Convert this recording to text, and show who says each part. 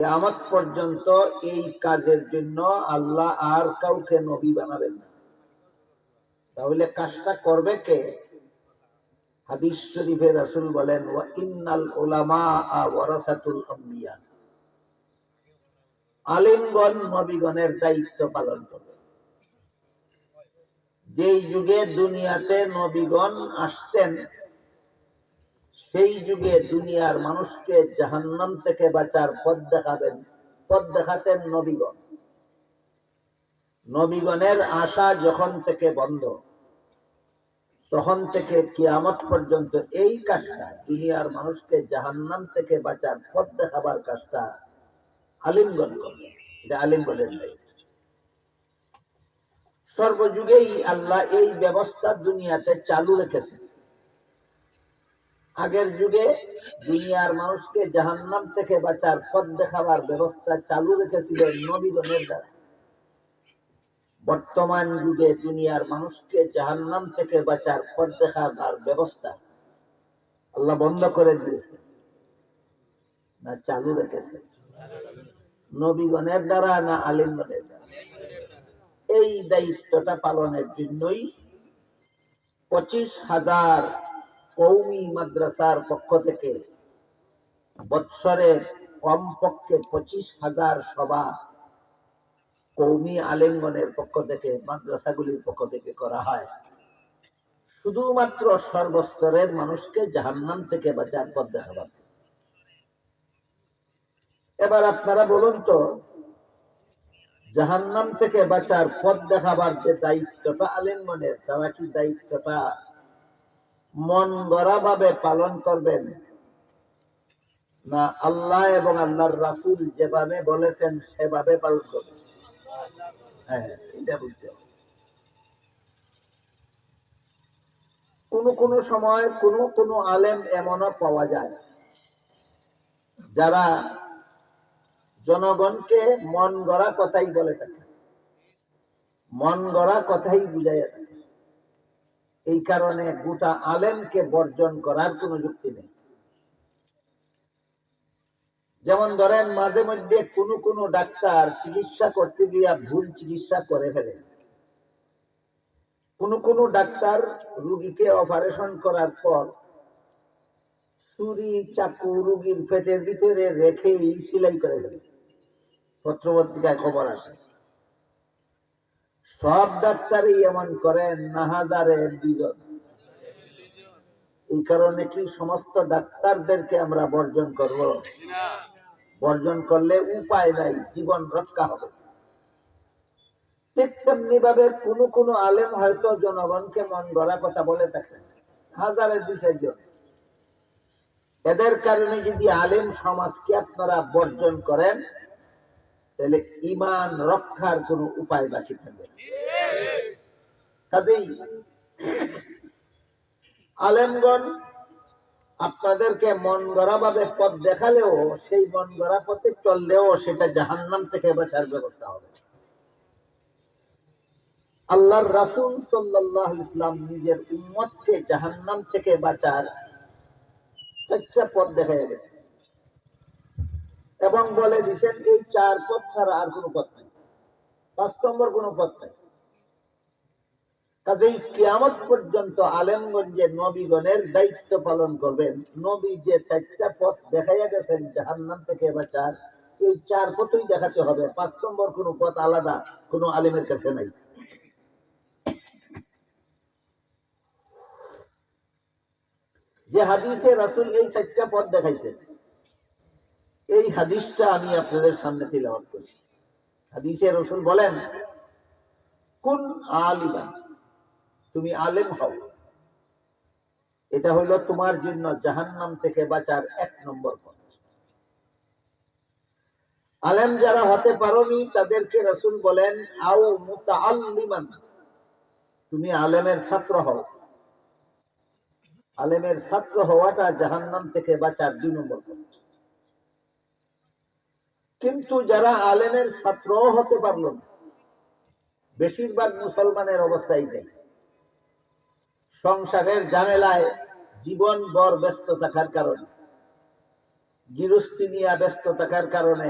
Speaker 1: কিয়ামত পর্যন্ত এই কাজের জন্য আল্লাহ আর কাউকে নবী বানাবেন না। তাহলে কাজটা করবে কে? হাদিস শরীফে রাসূল বলেন, ওয়া ইন্নাল উলামা ওয়ারাসাতুল আম্বিয়া আলিমগণ নবীগণের দায়িত্ব পালন করবে। যেই যুগে দুনিয়াতে নবীগণ আসতেন সেই যুগে দুনিয়ার মানুষকে জাহান্নাম থেকে বাঁচার পথ দেখাবেন, পথ দেখাতেন নবীগণ। নবীগণের আশা যখন থেকে বন্ধ, তখন থেকে কিয়ামত পর্যন্ত এই কাজটা, দুনিয়ার মানুষকে জাহান্নাম থেকে বাঁচার পথ দেখাবার কাজটা আলিমগণ করবে এটা আলিমগণের দায়িত্ব। সর্বযুগেই আল্লাহ এই ব্যবস্থা দুনিয়াতে চালু রেখেছেন। আগের যুগে দুনিয়ার মানুষকে জাহান্নাম থেকে বাঁচার পথ দেখাবার ব্যবস্থা চালু রেখেছিলেন নবীগণের দ্বারা। বর্তমান যুগে দুনিয়ার মানুষকে জাহান্নাম থেকে বাঁচার পথ দেখাবার ব্যবস্থা আল্লাহ বন্ধ করে দিয়েছে না চালু রেখেছে। নবীগণের দ্বারা না আলিমগণের দ্বারা? এই দায়িত্বটা পালনের জন্যই পঁচিশ হাজার কৌমি মাদ্রাসার পক্ষ থেকে বৎসরে কমপক্ষে পঁচিশ হাজার সভা কৌমি আলেমগণের পক্ষ থেকে, মাদ্রাসাগুলির পক্ষ থেকে করা হয়। শুধুমাত্র সর্বস্তরের মানুষকে জাহান্নাম থেকে বাঁচার পথ দেখাবার এবার আপনারা বলুন তো, জাহান্নাম থেকে বাঁচার পথ দেখাবার যে দায়িত্বটা আলেঙ্গনের, তারা কি দায়িত্বটা মন গড়া ভাবে পালন করবেন। না, আল্লাহ এবং আল্লাহর রাসুল যেভাবে বলেছেন, সেভাবে পালন করবেন। হ্যাঁ এটা বুঝতে হবে। কোন কোন সময় কোন কোন আলেম এমনও পাওয়া যায়, যারা জনগণকে মন গড়া কথাই বলে থাকে। মন গড়া কথাই বুঝাইয়া থাকে। এই কারণে গোটা আলেমকে বর্জন করার কোন যুক্তি নেই। যেমন ধরেন, মাঝে মধ্যে কোনো কোনো ডাক্তার চিকিৎসা করতে গিয়া ভুল চিকিৎসা করে ফেলে। কোন কোন ডাক্তার রুগীকে অপারেশন করার পর ছুরি, চাকু রুগীর পেটের ভিতরে রেখেই সেলাই করে ফেলে। পত্রপত্রিকায় খবর আসে। সব ডাক্তারই এমন করেন, না হাজারে দুজন এই কারণে কি সমস্ত ডাক্তারদেরকে আমরা বর্জন করব? বর্জন করলে উপায় নাই, জীবন রক্ষা হবে। ঠিক তেমনি ভাবে কোন কোন আলেম হয়তো জনগণকে মন গড়া কথা বলে থাকে, হাজারে দুই চারজন এদের কারণে যদি আলেম সমাজকে আপনারা বর্জন করেন তাহলে ইমান রক্ষার কোন উপায় বাকি থাকবে কাজেই আলেমগণ আপনাদেরকে মন গড়া ভাবে পথ দেখালেও, সেই মন গড়া পথে চললেও সেটা জাহান্নাম থেকে বাঁচার ব্যবস্থা হবে। আল্লাহর রাসূল সাল্লাল্লাহু ইসলাম নিজের উম্মতকে জাহান্নাম থেকে বাঁচার চারটা পথ দেখাই গেছে। এবং বলে দিছেন, এই চার পথ ছাড়া আর কোনো পথ নেই। পাঁচ নম্বর কোনো পথ নেই। কাজেই কিয়ামত পর্যন্ত আলেমগঞ্জে নবীগণের দায়িত্ব পালন করবেন। নবী যে চারটা পথ দেখাইয়া গেছেন, জাহান্নাম থেকে বাঁচার এই চার পথই দেখাতে হবে। পাঁচ নম্বর কোনো পথ আলাদা, কোনো আলেমের কাছে নাই। যে হাদিসে রাসুল এই চারটা পথ দেখাইছেন এই হাদিসটা আমি আপনাদের সামনে তিলাওয়াত করছি। হাদিসে রসুল বলেন, কোন আলিমান, তুমি আলেম হও। এটা হলো তোমার জন্য জাহান্নাম থেকে বাঁচার এক নম্বর পথ। আলেম যারা হতে পারোনি, তাদেরকে রসুল বলেন, আও মুতাআল্লিমান, তুমি আলেমের ছাত্র হও। আলেমের ছাত্র হওয়াটা জাহান্নাম থেকে বাঁচার দুই নম্বর পথ। কিন্তু যারা আলেমের ছাত্র হতে পারল না, বেশিরভাগ মুসলমানের অবস্থাই যাই সংসারের জামেলায় জীবন বর ব্যস্ত থাকার কারণে, গৃহস্থী নিয়ে ব্যস্ত থাকার কারণে